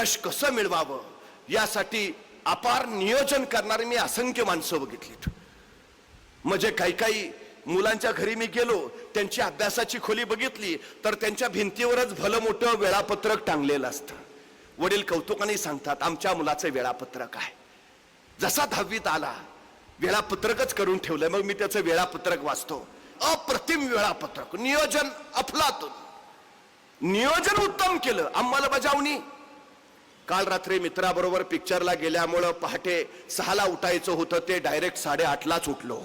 यश कसं मिळवावं यासाठी अपार नियोजन करणारे मी असंख्य माणसं बघितलीत. म्हणजे काही काही मुलांच्या घरी मी गेलो त्यांची अभ्यासाची खोली बघितली तर त्यांच्या भिंतीवरच भलं मोठं वेळापत्रक टांगलेलं असतं. वडील कौतुकाने सांगतात आमच्या मुलाचं वेळापत्रक आहे. जसा दहावीत आला वेळापत्रकच करून ठेवलंय मग मी त्याचं वेळापत्रक वाचतो. अप्रतिम वेळापत्रक नियोजन अफलातून. नियोजन उत्तम केलं अंमलबजावणी काल रात्री मित्राबरोबर पिक्चरला गेल्यामुळं पहाटे सहाला उठायचं होतं ते डायरेक्ट साडेआठलाच उठलो.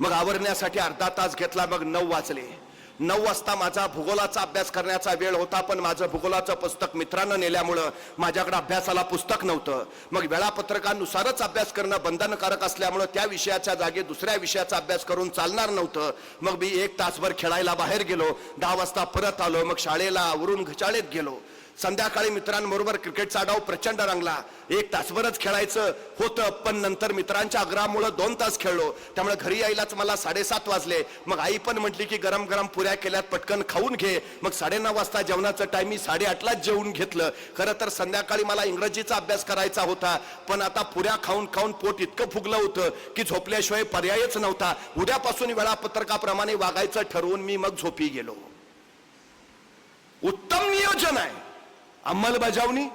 मग आवरण्यासाठी अर्धा तास घेतला मग नऊ वाजले. नऊ वाजता माझा भूगोलाचा अभ्यास करण्याचा वेळ होता पण माझं भूगोलाचं पुस्तक मित्रानं नेल्यामुळं माझ्याकडे अभ्यासाला पुस्तक नव्हतं. मग वेळापत्रकानुसारच अभ्यास करणं बंधनकारक असल्यामुळं त्या विषयाच्या जागी दुसऱ्या विषयाचा अभ्यास करून चालणार नव्हतं. मग मी एक तासभर खेळायला बाहेर गेलो दहा वाजता परत आलो मग शाळेला आवरून शाळेत गेलो. संध्याकाळी मित्रांबरोबर क्रिकेटचा डाव प्रचंड रंगला. एक तासभरच खेळायचं होतं पण नंतर मित्रांच्या आग्रहामुळं दोन तास खेळलो. त्यामुळे घरी यायलाच मला साडेसात वाजले. मग आई पण म्हटली की गरम गरम पुऱ्या केल्यात पटकन खाऊन घे. मग साडेनऊ वाजता जेवणाचं टाइम मी साडेआठलाच जेवून घेतलं. खरं तर संध्याकाळी मला इंग्रजीचा अभ्यास करायचा होता. पण आता पुऱ्या खाऊन खाऊन पोट इतकं फुगलं होतं की झोपल्याशिवाय पर्यायच नव्हता. उद्यापासून वेळापत्रकाप्रमाणे वागायचं ठरवून मी मग झोपी गेलो. उत्तम नियोजन आहे. अंमलबजावणी.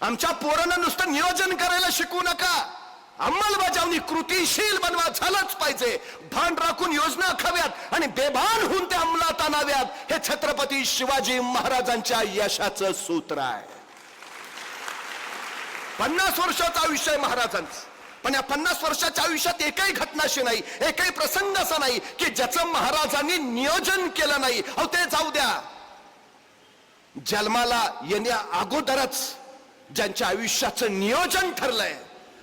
आमच्या पोरांना नुसतं नियोजन करायला शिकू नका. अंमलबजावणी कृतीशील बनवा झालंच पाहिजे. भान राखून योजना आखाव्यात आणि बेभान होऊन ते अंमलात आणाव्यात. हे छत्रपती शिवाजी महाराजांच्या यशाचं सूत्र आहे. पन्नास वर्षाचा आयुष्य आहे महाराजांचं. पण या पन्नास वर्षाच्या आयुष्यात एकही घटना अशी नाही एकही प्रसंग असा नाही की ज्याचं महाराजांनी नियोजन केलं नाही. अहो ते जाऊ द्या. जन्माला येण्या अगोदरच ज्यांच्या आयुष्याचं नियोजन ठरलंय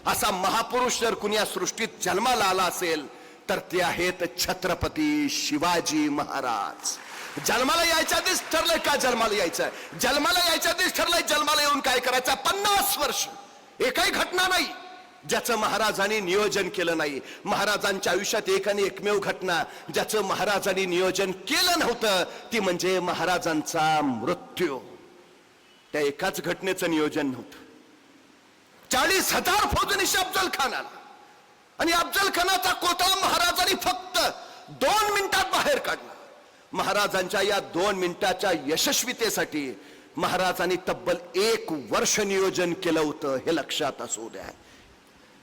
असा महापुरुष जर कुणी या सृष्टीत जन्माला आला असेल तर ते आहेत छत्रपती शिवाजी महाराज. जन्माला यायच्या आधीच ठरलंय का जन्माला यायचं? जन्माला यायच्या आधीच ठरलंय जन्माला येऊन काय करायचं? पन्नास वर्ष. एकही घटना नाही. ज्याचं महाराजांनी नियोजन केलं नाही. महाराजांच्या आयुष्यात एक आणि एकमेव घटना ज्याचं महाराजांनी नियोजन केलं नव्हतं ती म्हणजे महाराजांचा मृत्यू. त्या एकाच घटनेचं नियोजन नव्हतं. चाळीस हजार फौजनिशी अफजल खानाला. आणि अफजल खानाचा कोटा महाराजांनी फक्त दोन मिनिटात बाहेर काढला. महाराजांच्या या दोन मिनिटाच्या यशस्वीतेसाठी महाराजांनी तब्बल एक वर्ष नियोजन केलं होतं हे लक्षात असू द्या.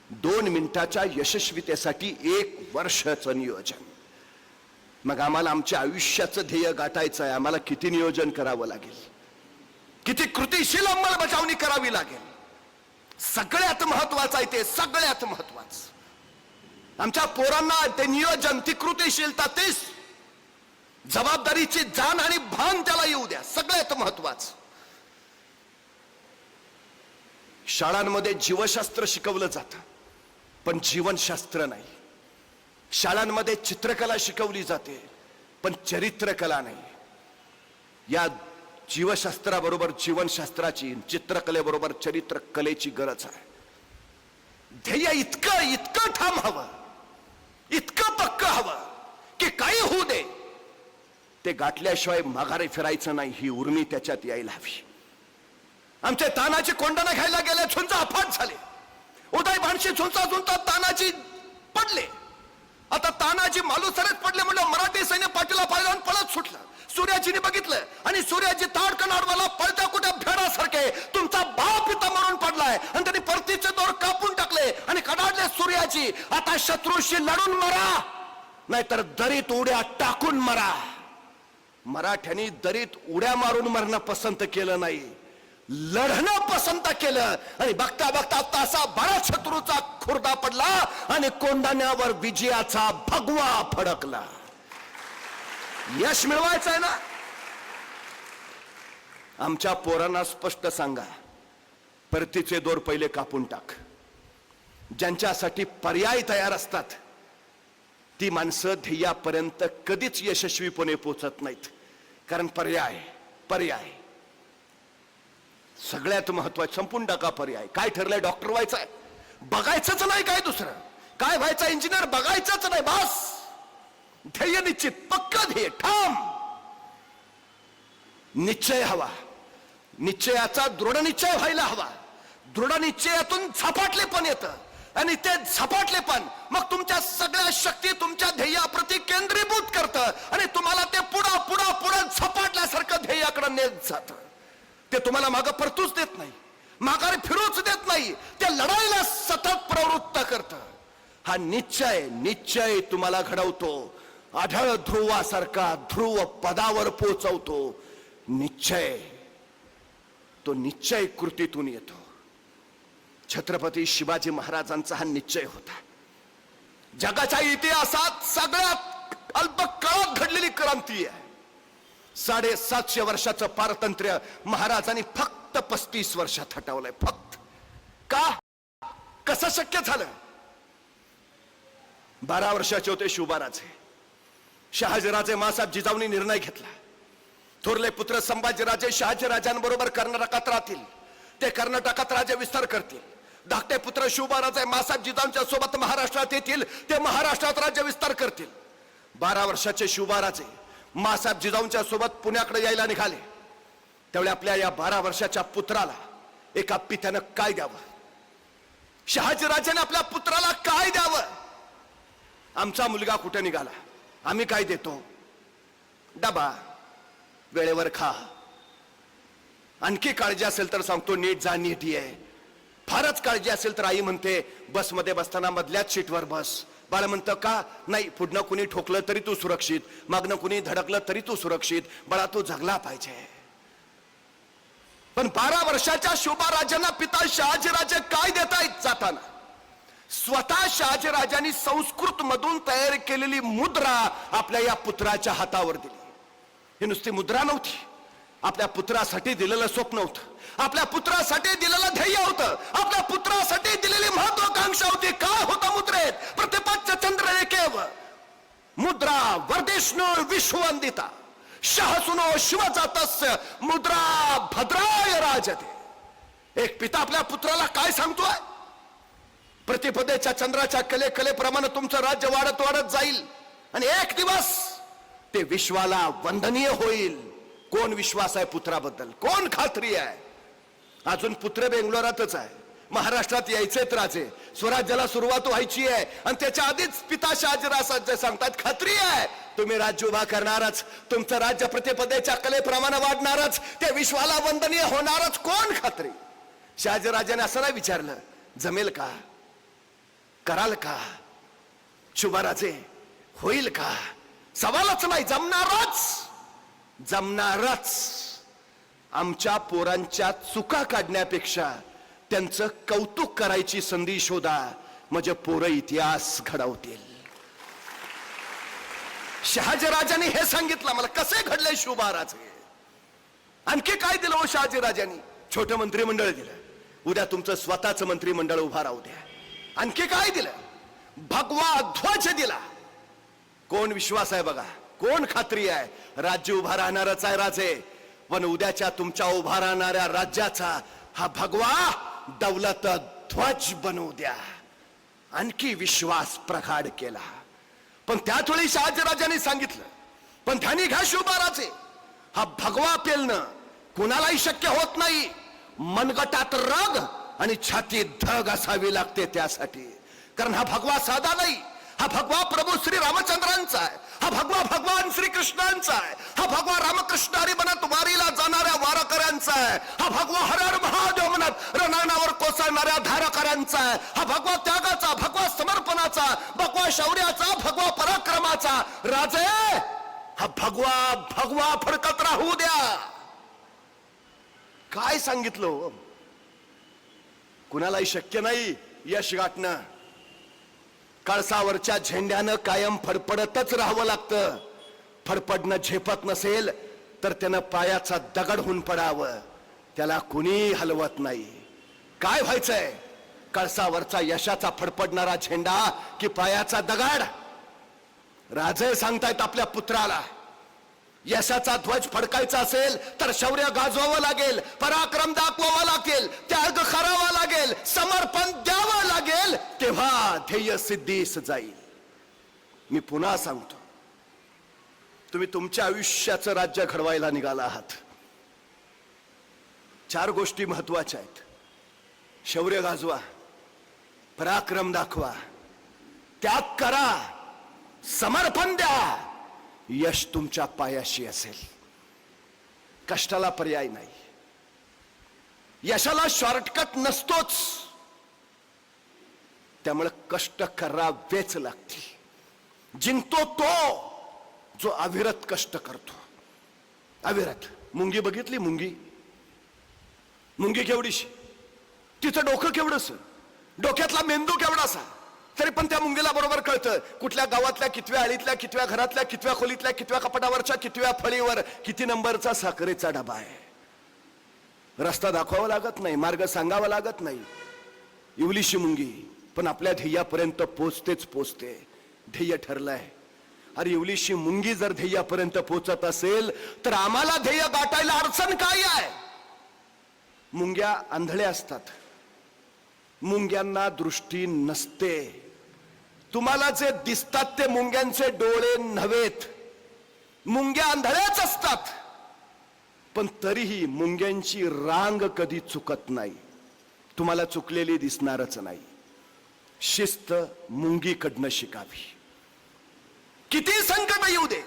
दोन मिनिटाच्या यशस्वीतेसाठी एक वर्षाचं नियोजन. मग आम्हाला आमच्या आयुष्याचं ध्येय गाठायचं आहे. आम्हाला किती नियोजन करावं लागेल? किती कृतीशील अंमलबजावणी करावी लागेल? सगळ्यात महत्वाचं आहे ते सगळ्यात महत्वाचं आमच्या पोरांना ते नियोजन ती कृतीशीलता तेच जबाबदारीची जाण आणि भान त्याला येऊ द्या. सगळ्यात महत्वाचं शाळांमध्ये जीवशास्त्र शिकवलं जातं. पण जीवनशास्त्र नाही. शाळांमध्ये चित्रकला शिकवली जाते पण चरित्रकला नाही. या जीवशास्त्राबरोबर जीवनशास्त्राची चित्रकलेबरोबर चरित्रकलेची गरज आहे. ध्येय इतकं इतकं ठाम हवं इतकं पक्क हवं की काही होऊ दे. ते गाठल्याशिवाय माघारे फिरायचं नाही ही उर्मी त्याच्यात यायला हवी. आमचे तानाचे कोंडणं घ्यायला गेल्या झुंज अफाट झाले. उदय भानशी झुंचा झुंचा तानाची पडले. आता तानाजी मालुसरच पडले म्हणलं मराठी सैन्य पाठीला पाहिलं पळत सुटलं. सूर्याजीने बघितलं आणि सूर्याजी ताड कनाडवाला पळत्या कुठे भेडासारखे तुमचा बाप इथं मरून पडलाय. आणि त्यांनी परतीचे दोर कापून टाकले आणि कडाडले सूर्याजी आता शत्रूशी लढून मरा. नाहीतर दरीत उड्या टाकून मरा. मराठ्यांनी दरीत उड्या मारून मरणं पसंत केलं नाही. लढणं पसंत केलं. आणि बघता बघता तासा बराच शत्रूचा खुर्दा पडला आणि कोंडाण्यावर विजयाचा भगवा फडकला. यश मिळवायचं आहे ना? आमच्या पोरांना स्पष्ट सांगा. परतीचे दोर पहिले कापून टाक. ज्यांच्यासाठी पर्याय तयार असतात ती माणसं ध्येयापर्यंत कधीच यशस्वीपणे पोचत नाहीत. कारण पर्याय पर्याय. सगळ्यात महत्वाचं संपून टाका पर्याय. काय ठरलंय? डॉक्टर व्हायचं आहे बघायचंच नाही काय दुसरं. काय व्हायचं इंजिनियर? बघायचंच नाही बस. ध्येय निश्चित पक्क ध्येय ठाम. निश्चय हवा. निश्चयाचा दृढ निश्चय व्हायला हवा. दृढ निश्चयातून झपाटलेपण येतं. आणि ते झपाटलेपण मग तुमच्या सगळ्या शक्ती तुमच्या ध्येयाप्रती केंद्रीभूत करतं. आणि तुम्हाला ते पुढं पुढं पुढं झपाटल्यासारखं ध्येयाकडे नेत जातं. ते तुम्हाला मागं परतूच देत नाही. माघारी फिरूच देत नाही. ते लढाईला सतत प्रवृत्त करतं. हा निश्चय निश्चय तुम्हाला घडवतो. आढळ ध्रुवासारखा ध्रुव पदावर पोचवतो. निश्चय. तो निश्चय कृतीतून येतो. छत्रपती शिवाजी महाराजांचा हा निश्चय होता. जगाच्या इतिहासात सगळ्यात अल्प काळात घडलेली क्रांती आहे. साडेसातशे वर्षाचं पारतंत्र्य महाराजांनी फक्त पस्तीस वर्षात हटवलंय. फक्त. का? कसं शक्य झालं? बारा वर्षाचे होते शिवबाराचे शहाजीराजे मासाहेब जिजाऊनी निर्णय घेतला. थोरले पुत्र संभाजीराजे शहाजीराजांबरोबर कर्नाटकात राहतील. ते कर्नाटकात राज्य विस्तार करतील. धाकटे पुत्र शिवबाराजे मासाहेब जिजाऊंच्या सोबत महाराष्ट्रात येतील. ते महाराष्ट्रात राज्य विस्तार करतील. बारा वर्षाचे शिवबाराजे मासाहेब जिजाऊंच्या सोबत पुण्याकडे यायला निघाले. त्यावेळी आपल्या या बारा वर्षाच्या पुत्राला एका पित्यानं काय द्यावं? शहाजीराजाने आपल्या पुत्राला काय द्यावं? आमचा मुलगा कुठे निघाला? आम्ही काय देतो? डबा वेळेवर खा. आणखी काळजी असेल तर सांगतो नीट जा नीट ये. फारच काळजी असेल तर आई म्हणते बसमध्ये बसताना मधल्याच सीटवर बस. बाला म्हणतं का? नाही पुढनं कुणी ठोकलं तरी तू सुरक्षित. मागनं कुणी धडकलं तरी तू सुरक्षित. बाळा तू जगला पाहिजे. पण बारा वर्षाच्या शोभाराजांना पिता शहाजीराजे काय देतायत जाताना? स्वतः शहाजीराजांनी संस्कृत मधून तयार केलेली मुद्रा आपल्या या पुत्राच्या हातावर दिली. ही नुसती मुद्रा नव्हती. आपल्या पुत्रासाठी दिलेलं स्वप्न होतं. आपल्या पुत्रासाठी दिलेलं ध्येय होतं. आपल्या पुत्रासाठी दिलेली महत्वाकांक्षा होती. काय होत विष्णु विश्ववंदिता शहसुनो शिवजातस्य मुद्रा भद्राय राजते. एक पिता आपल्या पुत्राला काय सांगतोय? प्रतिपदेच्या चंद्राच्या कले कलेप्रमाणे तुमचं राज्य वाढत वाढत जाईल. आणि एक दिवस ते विश्वाला वंदनीय होईल. कोण विश्वास आहे पुत्राबद्दल? कोण खात्री आहे? अजून पुत्र बेंगलोरातच आहे. महाराष्ट्रात यायचेत राजे स्वराज्याला सुरुवात व्हायची आहे. आणि त्याच्या आधीच पिता शहाजीराजे सांगतात खात्री आहे. तुम्ही राज्य उभा करणारच. तुमचं राज्य प्रतिपदेच्या कलेप्रमाणे वाढणारच. ते विश्वाला वंदनीय होणारच. कोण खात्री? शहाजीराजाने असं नाही विचारलं. जमेल का? कराल का? शुभाराजे होईल का? सवालच नाही. जमणारच. जमणारच. आमच्या पोरांच्या चुका काढण्यापेक्षा त्यांचं कौतुक करायची संधी शोधा. म्हणजे पोरं इतिहास घडवतील. शहाजीराजांनी हे सांगितलं मला कसे घडले शिवबाराचे आणखी काय दिलं हो शहाजीराजांनी? छोटं मंत्रिमंडळ दिलं. उद्या तुमचं स्वतःचं मंत्रिमंडळ उभा राहू द्या. आणखी काय दिलं? भगवा ध्वज दिला. कोण विश्वास आहे बघा? कोण खात्री आहे? राज्य उभा राहणारच आहे राजे. पण उद्याच्या तुमच्या उभा राहणाऱ्या राज्याचा हा भगवा दौलत ध्वज बनवू द्या. आणखी विश्वास प्रगाढ केला. पण त्याच वेळी शहाजीराजांनी सांगितलं पण त्यांनी घ्या शिवबाराचे हा भगवा पेलणं कुणालाही शक्य होत नाही. मनगटात रग आणि छाती धग असावी लागते त्यासाठी. कारण हा भगवा साधा नाही. हा भगवा श्री रामचंद्रांचा आहे. हा भगवा भगवान श्री कृष्णांचा आहे. हा भगवा रामकृष्ण हरी म्हणत वारीला जाणाऱ्या वारकऱ्यांचा आहे. हा भगवा हर महादेव म्हणत रणांगणावर कोसळणाऱ्या धारकऱ्यांचा आहे. हा भगवा त्यागाचा भगवा समर्पणाचा भगवा शौर्याचा भगवा पराक्रमाचा. राजे हा भगवा भगवा फडकत राहू द्या. काय सांगितलं हो? कुणालाही शक्य नाही यश गाठणं. कळसावरच्या झेंड्यानं कायम फडफडतच राहावं लागतं. फडफडणं झेपत नसेल तर त्यानं पायाचा दगड होऊन पडावं. त्याला कुणी हलवत नाही. काय व्हायचंय? कळसावरचा यशाचा फडफडणारा झेंडा की पायाचा दगड? राजे सांगतायत आपल्या पुत्राला यशाचा ध्वज फडकायचा असेल तर शौर्य गाजवावं लागेल पराक्रम दाखवावा लागेल त्याग करावा लागेल समर लागेल ध्येय सिद्धीस जाईल. मी पुन्हा सांगतो. तुम्ही तुमच्या आयुष्याचं राज्य घडवायला निघाला आहात. चार गोष्टी महत्त्वाच्या आहेत. शौर्य गाजवा पराक्रम दाखवा त्याग करा समर्पण द्या. यश तुमच्या पायाशी असेल. कष्टाला पर्याय नाही. यशाला शॉर्टकट नसतोच. त्यामुळे कष्ट करावेच लागतील. जिंकतो तो जो अविरत कष्ट करतो. अविरत. मुंगी बघितली मुंगी? मुंगी केवढीशी? तिचं डोकं केवढंस डोक्यातला मेंदू केवढासा तरी पण त्या मुंगीला बरोबर कळतं. कुठल्या गावातल्या कितव्या आळीतल्या कितव्या घरातल्या कितव्या खोलीतल्या कितव्या कपाटावरच्या कितव्या फळीवर? किती नंबरचा साखरेचा डबा आहे? रस्ता दाखवावा लागत नाही मार्ग सांगावा लागत नाही. इवलीशी मुंगी. पण आपल्या ध्येयापर्यंत पोचतेच पोचते. ध्येय ठरलंय. अरे एवलीशी मुंगी जर ध्येयापर्यंत पोचत असेल तर आम्हाला ध्येय गाठायला अडचण काय आहे? मुंग्या आंधळ्या असतात. मुंग्यांना दृष्टी नसते. तुम्हाला जे दिसतात ते मुंग्यांचे डोळे नव्हेत. मुंग्या आंधळ्याच असतात. पण तरीही मुंग्यांची रांग कधी चुकत नाही. तुम्हाला चुकलेली दिसणारच नाही. शिस्त मुंगीकडनं शिकावी. किती संकट येऊ दे.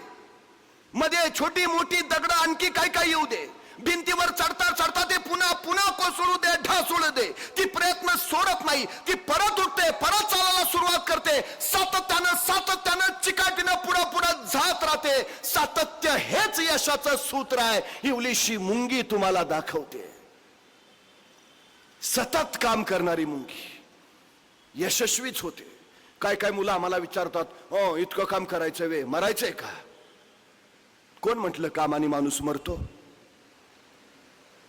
मध्ये छोटी मोठी दगड आणखी काय काय येऊ दे. भिंतीवर चढता चढता ते पुन्हा पुन्हा कोसळू दे ढासळू दे. ती प्रयत्न सोडत नाही. ती परत उठते परत चालायला सुरुवात करते. सातत्यानं सातत्यानं चिकाटीनं पुढं पुढं जात राहते. सातत्य हेच यशाचं सूत्र आहे. इवलीशी मुंगी तुम्हाला दाखवते. सतत काम करणारी मुंगी. यशस्वीच होते. काय काय मुलं आम्हाला विचारतात हो इतकं काम करायचं वे मरायचंय का? कोण म्हटलं कामाने माणूस मरतो?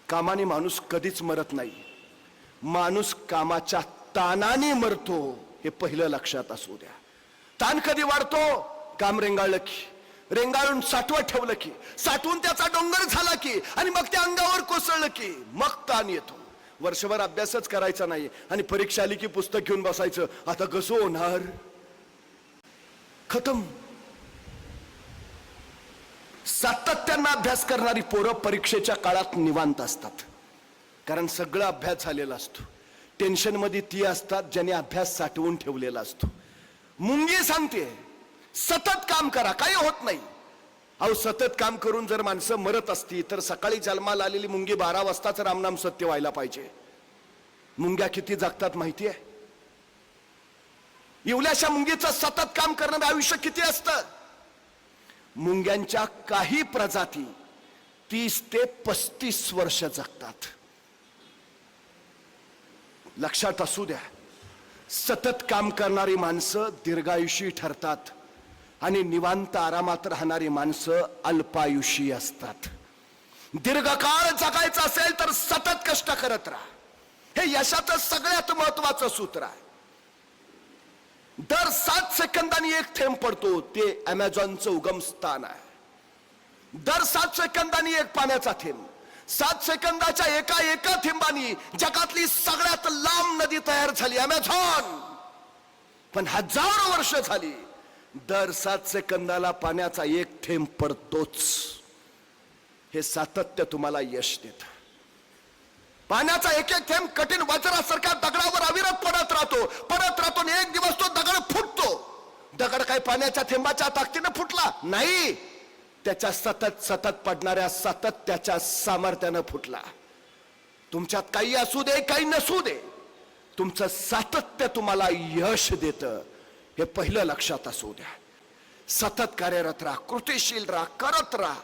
कामाने माणूस कधीच मरत नाही. माणूस कामाच्या तानाने मरतो हे पहिलं लक्षात असू द्या. ताण कधी वाढतो? काम रेंगाळलं की. रेंगाळून साठवत ठेवलं की. साठवून त्याचा डोंगर झाला की. आणि मग त्या अंगावर कोसळलं की. मग ताण येतो. वर्षभर अभ्यासच करायचा नाही आणि परीक्षा आली की पुस्तक घेऊन बसायचं. आता कसं होणार? खतम. सातत्यानं अभ्यास करणारी पोरं परीक्षेच्या काळात निवांत असतात. कारण सगळा अभ्यास झालेला असतो. टेन्शनमध्ये ती असतात ज्याने अभ्यास साठवून ठेवलेला असतो. मुंगी सांगते सतत काम करा काही होत नाही. अहो सतत काम करून जर माणसं मरत असती तर सकाळी जन्माला आलेली मुंगी बारा वाजताच रामनाम सत्य व्हायला पाहिजे. मुंग्या किती जगतात माहिती आहे येवल्याशा मुंगीचं सतत काम करणारं आयुष्य किती असतं? मुंग्यांच्या काही प्रजाती तीस ते पस्तीस वर्ष जगतात. लक्षात असू द्या सतत काम करणारी माणसं दीर्घायुषी ठरतात. आणि निवांत आरामात राहणारी माणसं अल्पायुषी असतात. दीर्घकाळ जगायचं असेल तर सतत कष्ट करत राहा. हे यशाचं सगळ्यात महत्वाचं सूत्र आहे. दर सात सेकंदांनी एक थेंब पडतो ते अमेझॉनचं उगम स्थान आहे. दर सात सेकंदांनी एक पाण्याचा थेंब. सात सेकंदाच्या एका एका थेंबानी जगातली सगळ्यात लांब नदी तयार झाली अमेझॉन. पण हजारो वर्ष झाली दर सात सेकंदाला पाण्याचा एक थेंब पडतोच. हे सातत्य तुम्हाला यश देत. पाण्याचा एक एक थेंब कठीण वज्रासारखा दगडावर अविरत पडत राहतो. पडत राहतो आणि एक दिवस तो दगड फुटतो. दगड काही पाण्याच्या थेंबाच्या ताकदीनं फुटला? नाही. त्याच्या सतत सतत पडणाऱ्या सातत्याच्या सामर्थ्यानं फुटला. तुमच्यात काही असू दे काही नसू दे. तुमचं सातत्य तुम्हाला यश देत. हे पहिलं लक्षात असू द्या. सतत कार्यरत राहा कृतिशील राहा करत राहा.